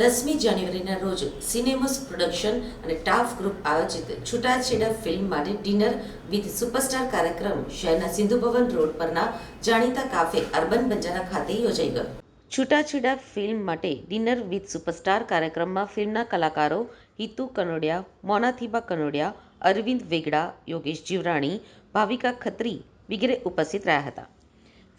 દસમી જાન્યુઆરીના રોજ સિનેમસ પ્રોડક્શન અને ટાફ ગ્રુપ આયોજિત છૂટાછેડા ફિલ્મ માટે ડિનર વિથ સુપરસ્ટાર કાર્યક્રમ શહેરના સિંધુ ભવન રોડ પરના જાણીતા કાફે અર્બન બંજારા ખાતે યોજાઈ ગયો. છૂટાછેડા ફિલ્મ માટે ડિનર વિથ સુપરસ્ટાર કાર્યક્રમમાં ફિલ્મના કલાકારો હિતુ કનોડિયા મોનાથીબા કનોડિયા, અરવિંદ વેગડા, યોગેશ જીવરાણી, ભાવિકા ખત્રી વગેરે ઉપસ્થિત રહ્યા હતા.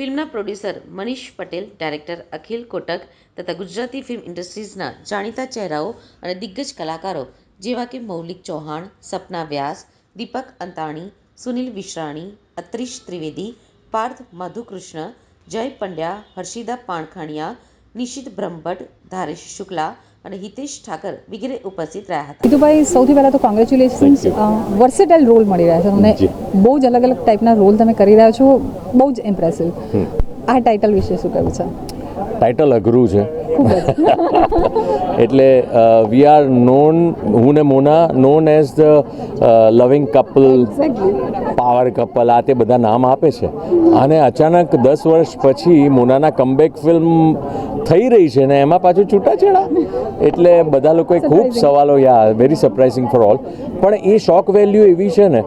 ફિલ્મના પ્રોડ્યુસર મનીષ પટેલ, ડાયરેક્ટર અખિલ કોટક તથા ગુજરાતી ફિલ્મ ઇન્ડસ્ટ્રીઝના જાણીતા ચહેરાઓ અને દિગ્ગજ કલાકારો જેવા કે મૌલિક ચૌહાણ, સપના વ્યાસ, દીપક અંતાણી, સુનિલ વિશ્રાણી, અત્રિશ ત્રિવેદી, પાર્થ માધુકૃષ્ણ, જય પંડ્યા, હર્ષિદા પાણખાણિયા, નિશિત બ્રહ્મભટ્ટ, ધારેશ શુક્લા અને હિતેશ ઠાકર વગેરે ઉપસ્થિત રહ્યા હતા. હિતુભાઈ સૌથી પહેલાં તો કોંગ્રેચ્યુલેશન્સ વર્સેટાઇલ રોલ મળી રહ્યા છે તમને. બહુ જ અલગ અલગ ટાઈપના રોલ તમે કરી રહ્યા છો. બહુ જ ઇમ્પ્રેસિવ આ ટાઇટલ વિશે શું કહેવું છે? ટાઇટલ અઘરું છે. એટલે વી આર નોન હું ને Mona known as the loving couple power couple આ તે બધા નામ આપે છે. અને અચાનક દસ વર્ષ પછી મોનાના કમબેક ફિલ્મ થઈ રહી છે ને એમાં પાછું છૂટાછેડા. એટલે બધા લોકોએ ખૂબ સવાલો yeah very surprising for all પણ એ શોક વેલ્યુ એવી છે ને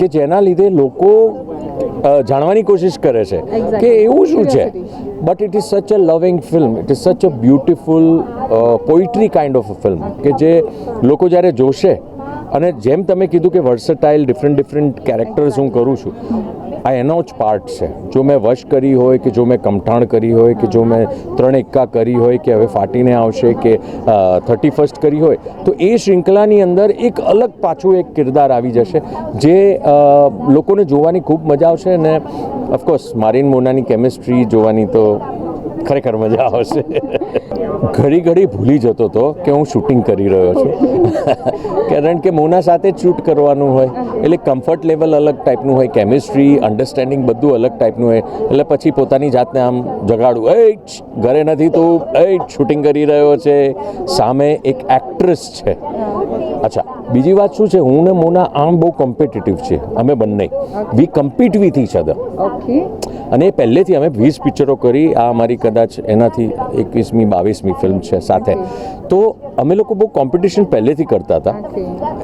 કે જેના લીધે લોકો જાણવાની કોશિશ કરે છે કે એવું શું છે? બટ ઇટ ઇઝ સચ અ લવિંગ film it is such a beautiful poetry kind of a film કે જે લોકો જ્યારે જોશે અને જેમ તમે કીધું કે વર્સટાઇલ ડિફરન્ટ ડિફરન્ટ કેરેક્ટર્સ હું કરું છું આ એનો જ પાર્ટ છે. જો મેં વશ કરી હોય કે જો મેં કમઠાણ કરી હોય કે જો મેં ત્રણ એક્કા કરી હોય કે હવે ફાટીને આવશે કે થર્ટી ફર્સ્ટ કરી હોય, તો એ શૃંખલાની અંદર એક અલગ પાછું એક કિરદાર આવી જશે જે લોકોને જોવાની ખૂબ મજા આવશે અને ઓફકોર્સ મારીન મોનાની કેમિસ્ટ્રી જોવાની તો ખરેખર મજા આવશે. ઘડી ઘડી ભૂલી જતો હતો કે હું શૂટિંગ કરી રહ્યો છું. કારણ કે મોના સાથે જ શૂટ કરવાનું હોય એટલે કમ્ફર્ટ લેવલ અલગ ટાઈપનું હોય કેમિસ્ટ્રી અન્ડરસ્ટેન્ડિંગ બધું અલગ ટાઈપનું હોય એટલે પછી પોતાની જાતને આમ જગાડું. એ ઘરે નથી તું એ શૂટિંગ કરી રહ્યો છે. સામે એક એક્ટ્રેસ છે. અચ્છા બીજી વાત શું છે? હું ને મોના આમ બહુ કોમ્પિટિટિવ છે અમે બંને. We compete with each other અને એ પહેલેથી અમે વીસ પિક્ચરો કરી આ અમારી કદાચ એનાથી એકવીસમી, બાવીસમી ફિલ્મ છે સાથે. તો અમે લોકો બહુ કોમ્પિટિશન પહેલેથી કરતા હતા.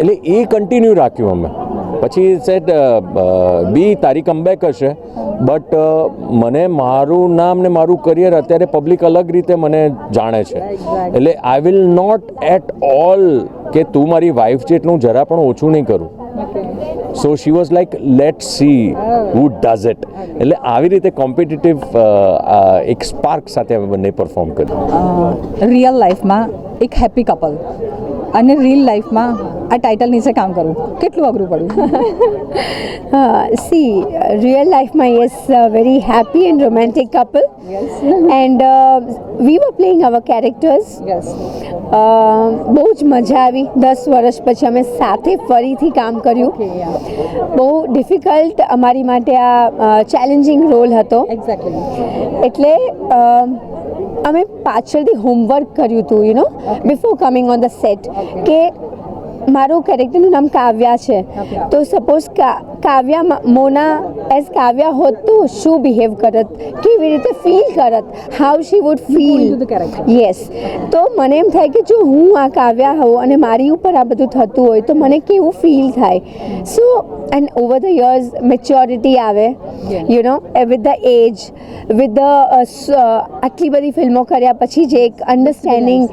એટલે એ કન્ટિન્યુ રાખ્યું અમે. પછી સેટ બી તારી કમબેક હશે. બટ મને મારું નામ ને મારું કરિયર અત્યારે પબ્લિક અલગ રીતે મને જાણે છે. એટલે I will not at all કે તું મારી વાઈફ છે એટલું જરા પણ ઓછું નહીં કરું. So she was like let see who does it એટલે આવી રીતે કોમ્પિટિટિવ એક સ્પાર્ક સાથે અમે બંને પરફોર્મ કર્યું. રિયલ લાઈફમાં એક હેપી કપલ અને રીલ લાઈફમાં આ ટાઇટલ નીચે કામ કરવું કેટલું અઘરું પડ્યું. સી રિયલ લાઈફમાં yes very happy and romantic couple and we were playing our Uh, બહુ જ મજા આવી. દસ વર્ષ પછી અમે સાથે ફરીથી કામ કર્યું. બહુ ડિફિકલ્ટ અમારી માટે આ ચેલેન્જિંગ રોલ હતો. એટલે અમે પાછળથી હોમવર્ક કર્યું હતું you know before coming on the set કે મારું કેરેક્ટરનું નામ કાવ્યા છે. તો સપોઝ કાવ્યા મોના એઝ કાવ્યા હોત તો શું બિહેવ કરત? કેવી રીતે feel કરત? How she would feel. Yes તો મને એમ થાય કે જો હું આ કાવ્યા હોઉં અને મારી ઉપર આ બધું થતું હોય તો મને કેવું ફીલ થાય? So and over the years maturity આવે. You know with the age with the આટલી બધી ફિલ્મો કર્યા પછી જે એક અન્ડરસ્ટેન્ડિંગ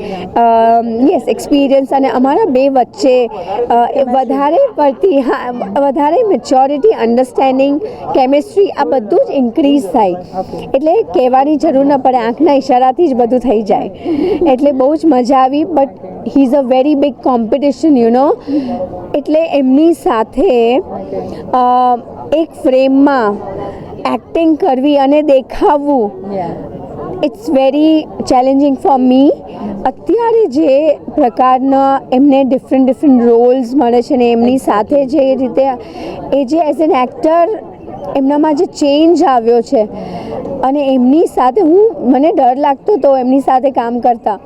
યસ એક્સપિરિયન્સ અને અમારા બે વચ્ચે એ વધારે પડતી, હા, વધારે મેચ્યોરિટી અન્ડરસ્ટેન્ડિંગ કેમિસ્ટ્રી આ બધું જ ઇન્ક્રીઝ થાય. એટલે કહેવાની જરૂર ન પડે, આંખના ઇશારાથી જ બધું થઈ જાય. એટલે બહુ જ મજા આવી but he is a very big competition you know એટલે એમની સાથે એક ફ્રેમમાં એક્ટિંગ કરવી અને દેખાવવું. It's very challenging for me અત્યારે જે પ્રકારના એમને ડિફરન્ટ ડિફરન્ટ રોલ્સ મળે છે ને એમની સાથે જે રીતે, એ જે એઝ એન એક્ટર એમનામાં જે ચેન્જ આવ્યો છે અને એમની સાથે હું, મને ડર લાગતો હતો એમની સાથે કામ કરતા.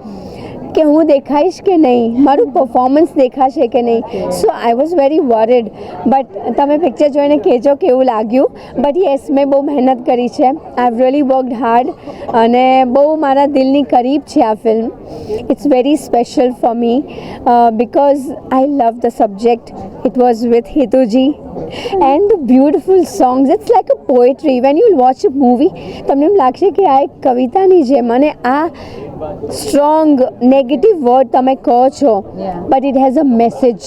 કે હું દેખાઈશ કે નહીં? મારું પરફોર્મન્સ દેખાશે કે નહીં? So I was very worried but તમે પિક્ચર જોઈને કહેજો કેવું લાગ્યું. બટ યસ મેં બહુ મહેનત કરી છે. I have really worked hard અને બહુ મારા દિલની કરીબ છે આ film it's very special for me because I love the subject it was with Hituji and the beautiful songs it's like a poetry when you watch a movie તમને એમ લાગશે કે આ એક કવિતાની જેમ. અને આ સ્ટ્રોંગ નેગેટિવ વર્ડ તમે કહો છો but it has a message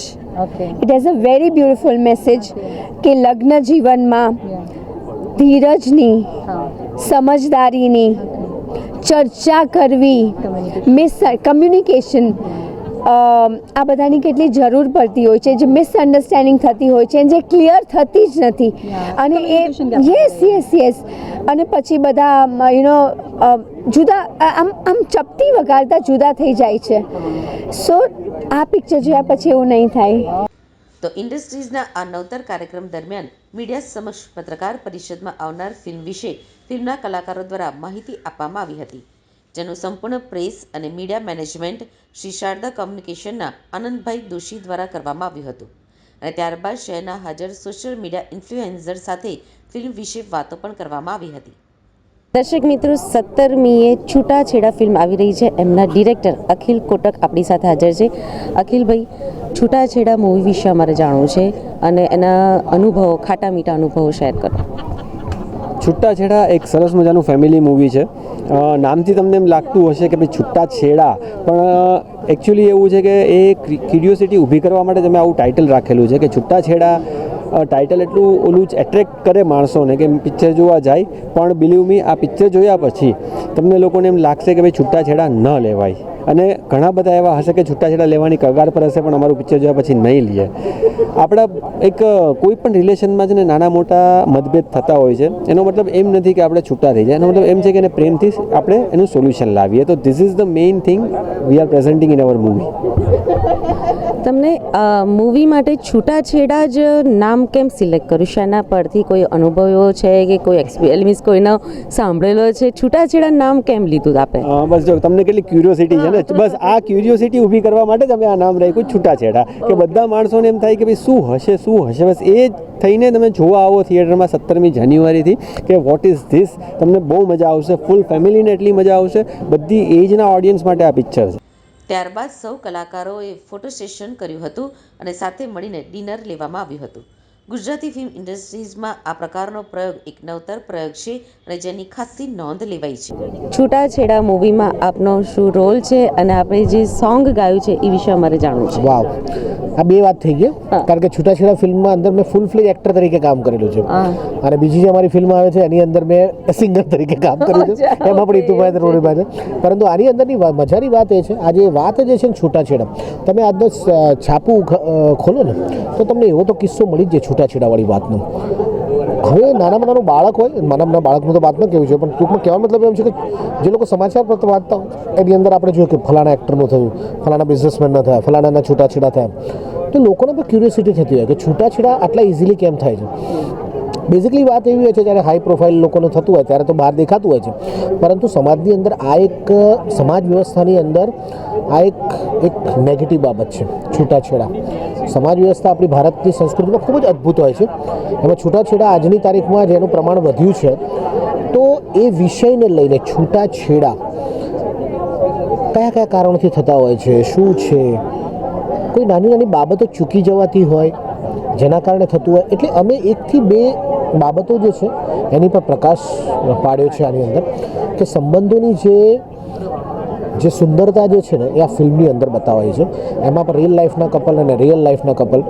it has a very beautiful message કે લગ્ન જીવનમાં ધીરજની સમજદારીની ચર્ચા કરવી મિસ કમ્યુનિકેશન આ બધાની કેટલી જરૂર પડતી હોય છે જે મિસઅન્ડરસ્ટેન્ડિંગ થતી હોય છે જે ક્લિયર થતી જ નથી. અને એ યસ યસ યસ અને પછી બધા યુ નો જુદા આમ આમ ચપટી વગાડતા જુદા થઈ જાય છે. સો, આ પિક્ચર જોયા પછી એવું નહીં થાય. તો ઇન્ડસ્ટ્રીઝના આ નવતર કાર્યક્રમ દરમિયાન મીડિયા સમક્ષ પત્રકાર પરિષદમાં આવનાર ફિલ્મ વિશે ફિલ્મના કલાકારો દ્વારા માહિતી આપવામાં આવી હતી, જેનું સંપૂર્ણ પ્રેસ અને મીડિયા મેનેજમેન્ટ શ્રી શારદા કોમ્યુનિકેશનના આનંદભાઈ દોશી દ્વારા કરવામાં આવ્યું હતું. અને ત્યારબાદ શહેરના હાજર સોશિયલ મીડિયા ઇન્ફ્લુએન્સર સાથે ફિલ્મ વિશે વાતો પણ કરવામાં આવી હતી. દર્શક મિત્રો, સત્તરમીએ છૂટાછેડા ફિલ્મ આવી રહી છે. એમના ડિરેક્ટર અખિલ કોટક આપણી સાથે હાજર છે. અખિલભાઈ, છૂટાછેડા મૂવી વિશે અમારે જાણવું છે અને એના અનુભવો ખાટા મીઠા અનુભવો શેર કરો. છૂટાછેડા એક સરસ મજાનું ફેમિલી મૂવી છે. નામથી તમને એમ લાગતું હશે કે ભાઈ છૂટાછેડા, પણ એકચ્યુઅલી એવું છે કે એ ક્યુરિયોસિટી ઊભી કરવા માટે તમે આવું ટાઇટલ રાખેલું છે કે છૂટાછેડા ટાઇટલ એટલું ઓલું જ એટ્રેક્ટ કરે માણસોને કે પિક્ચર જોવા જાય, પણ બિલીવ મી આ પિક્ચર જોયા પછી તમને લોકોને એમ લાગશે કે ભાઈ છૂટાછેડા ન લેવાય. અને ઘણા બધા એવા હશે કે છૂટાછેડા લેવાની કગાર પર હશે પણ અમારું પિક્ચર જોયા પછી નહીં લે આપણા એક કોઈ પણ રિલેશનમાં છે ને નાના મોટા મતભેદ થતા હોય છે, એનો મતલબ એમ નથી કે આપણે છૂટા થઈ જાય. એનો મતલબ એમ છે કે એને પ્રેમથી આપણે એનું સોલ્યુશન લાવીએ. તો this is the main thing we are presenting in our movie તમને મૂવી માટે છૂટાછેડા જ નામ કેમ સિલેક્ટ કર્યું? શેના પરથી કોઈ અનુભવ એવો છે કે કોઈ એક્સપિરિયન્સ મીન્સ કોઈનો સાંભળેલો છે? છૂટાછેડા નામ કેમ લીધું આપે? બસ જો તમને કેટલી ક્યુરિયોસિટી છે ને? બસ આ ક્યુરિયોસિટી ઊભી કરવા માટે તમે આ નામ રાખ્યું છૂટાછેડા. કે બધા માણસોને એમ થાય કે ભાઈ શું હશે શું હશે? બસ એ થઈને તમે જોવા આવો થિયેટરમાં સત્તરમી જાન્યુઆરીથી કે વોટ ઇઝ ધીસ તમને બહુ મજા આવશે ફૂલ ફેમિલીને એટલી મજા આવશે. બધી એજના ઓડિયન્સ માટે આ પિક્ચર છે. ત્યારબાદ સૌ કલાકારોએ ફોટો સેશન કર્યું હતું અને સાથે મળીને ડિનર લેવામાં આવ્યું હતું. ગુજરાતી ફિલ્મ ઇન્ડસ્ટ્રીઝમાં આ પ્રકારનો પ્રયોગ એક નવતર પ્રયોગ છે અને જેની ખાસી નોંધ લેવાઈ છે. છૂટાછેડા મૂવીમાં આપનો શું રોલ છે અને આપણે જે સોંગ ગાયું છે એ વિશે અમારે જાણવું છે. વાવ. આ બે વાત થઈ ગઈ. કારણ કે છૂટાછેડા ફિલ્મમાં અંદર મેં ફૂલ ફ્લેજ એક્ટર તરીકે કામ કરેલું છે. અને બીજી જે અમારી ફિલ્મ આવે છે એની અંદર મેં સિંગર તરીકે કામ કર્યું છે. એમાં પણ. ઈતુભાઈ અને પરંતુ આની અંદરની મજાની વાત એ છે આ જે વાત જે છે ને છૂટાછેડા તમે આજનો છાપું ખોલો ને તો તમને એવો તો કિસ્સો મળી જ જાય છૂટાછેડાવાળી વાતનું. હવે નાનામાં નાનું બાળક હોય નાનામાં નાના બાળકનું તો વાત ન કહેવું છે, પણ ટૂંકમાં કહેવાનો મતલબ એમ છે કે જે લોકો સમાચાર પત્ર વાંચતા એની અંદર આપણે જોયું કે ફલાણા એક્ટરનું થયું, ફલાણા બિઝનેસમેનના થયા, ફલાણાના છૂટાછેડા થયા. તો લોકોને પણ ક્યુરિયોસિટી થતી હોય કે છૂટાછેડા આટલા ઇઝીલી કેમ થાય છે? બેઝિકલી વાત એવી હોય છે, જ્યારે હાઈ પ્રોફાઇલ લોકોને થતું હોય, ત્યારે તો બહાર દેખાતું હોય છે. પરંતુ સમાજની અંદર આ એક, સમાજ વ્યવસ્થાની અંદર આ એક એક નેગેટિવ બાબત છે, છૂટાછેડા. સમાજ વ્યવસ્થા આપણી ભારતની સંસ્કૃતિમાં ખૂબ જ અદ્ભુત હોય છે. એમાં છૂટાછેડા આજની તારીખમાં જેનું પ્રમાણ વધ્યું છે. તો એ વિષયને લઈને છૂટાછેડા કયા કયા કારણોથી થતા હોય છે, શું છે? કોઈ નાની નાની બાબતો ચૂકી જવાતી હોય, જેના કારણે થતું હોય, એટલે અમે એકથી બે બાબતો જે છે, એની પર પ્રકાશ પાડ્યો છે આની અંદર કે સંબંધોની જે જે સુંદરતા જે છે ને, એ આ ફિલ્મની અંદર બતાવાય છે. એમાં પણ રિયલ લાઈફના કપલ અને રિયલ લાઈફના કપલ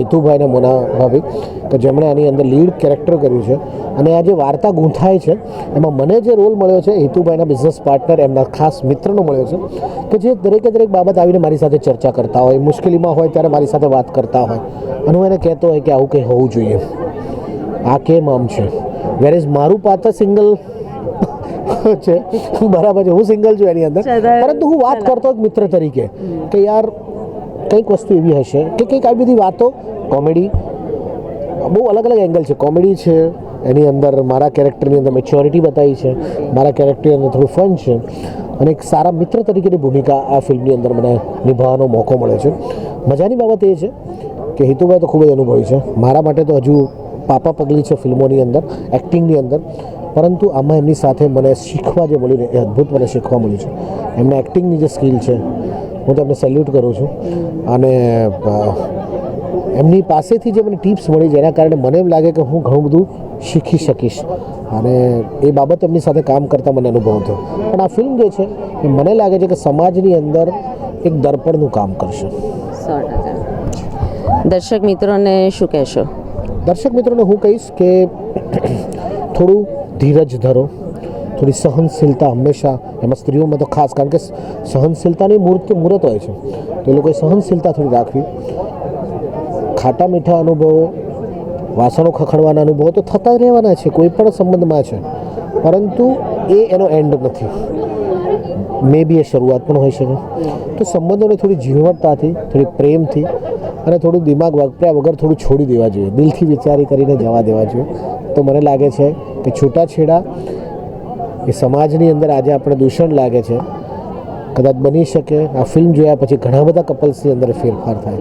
હિતુભાઈ અને મોના ભાભી, કે જેમણે આની અંદર લીડ કેરેક્ટર કર્યું છે. અને આ જે વાર્તા ગૂંથાય છે, એમાં મને જે રોલ મળ્યો છે હિતુભાઈના બિઝનેસ પાર્ટનર એમના ખાસ મિત્રનો મળ્યો છે, કે જે દરેકે દરેક બાબત આવીને મારી સાથે ચર્ચા કરતા હોય, મુશ્કેલીમાં હોય ત્યારે મારી સાથે વાત કરતા હોય. અને હું એને કહેતો હોય કે આવું કંઈ હોવું જોઈએ. આ કેમ આમ છે. વેરેઝ મારું પાત્ર સિંગલ છે. બરાબર છે. હું સિંગલ છું એની અંદર. પરંતુ હું વાત કરતો જ મિત્ર તરીકે કે યાર કંઈક વસ્તુ એવી હશે કે કંઈક આવી બધી વાતો. કોમેડી બહુ અલગ અલગ એંગલ છે. કોમેડી છે એની અંદર મારા કેરેક્ટરની અંદર મેચ્યોરિટી બતાવી છે. મારા કેરેક્ટરની અંદર થોડું ફન છે. અને એક સારા મિત્ર તરીકેની ભૂમિકા આ ફિલ્મની અંદર મને નિભાવવાનો મોકો મળે છે. મજાની બાબત એ છે કે હિતુભાઈ તો ખૂબ જ અનુભવી છે. મારા માટે તો હજુ પાપા પગલી છે ફિલ્મોની અંદર, એક્ટિંગની અંદર. પરંતુ આમાં એમની સાથે મને શીખવા જે મળ્યું એ અદ્ભુત મને શીખવા મળ્યું છે. એમના એક્ટિંગની જે સ્કિલ છે, હું તેમને સેલ્યુટ કરું છું. અને એમની પાસેથી જે મને ટિપ્સ મળી જેના કારણે મને એમ લાગે કે હું ઘણું બધું શીખી શકીશ. અને એ બાબત એમની સાથે કામ કરતાં મને અનુભવ થયો. પણ આ ફિલ્મ જે છે, એ મને લાગે છે કે સમાજની અંદર એક દર્પણનું કામ કરશે. દર્શક મિત્રોને શું કહેશો? દર્શક મિત્રોને હું કહીશ કે થોડું ધીરજ ધરો. થોડી સહનશીલતા હંમેશા, એમાં સ્ત્રીઓમાં તો ખાસ કારણ કે સહનશીલતાની મૂર્ત મુહૂર્ત હોય છે. તો એ લોકોએ સહનશીલતા થોડી રાખવી. ખાટા મીઠા અનુભવો, વાસણો ખખડવાના અનુભવો તો થતા રહેવાના છે, કોઈ પણ સંબંધમાં છે. પરંતુ એ એનો એન્ડ નથી. મે બી એ શરૂઆત પણ હોઈ શકે. તો સંબંધોને થોડી ઝીણવટતાથી, થોડી પ્રેમથી અને થોડું દિમાગ વાપર્યા વગર થોડું છોડી દેવા જોઈએ. દિલથી વિચારી કરીને જવા દેવા જોઈએ. તો મને લાગે છે કે છૂટાછેડા એ સમાજની અંદર આજે આપણે દૂષણ લાગે છે. કદાચ બની શકે. આ ફિલ્મ જોયા પછી ઘણા બધા કપલ્સની અંદર ફેરફાર થાય.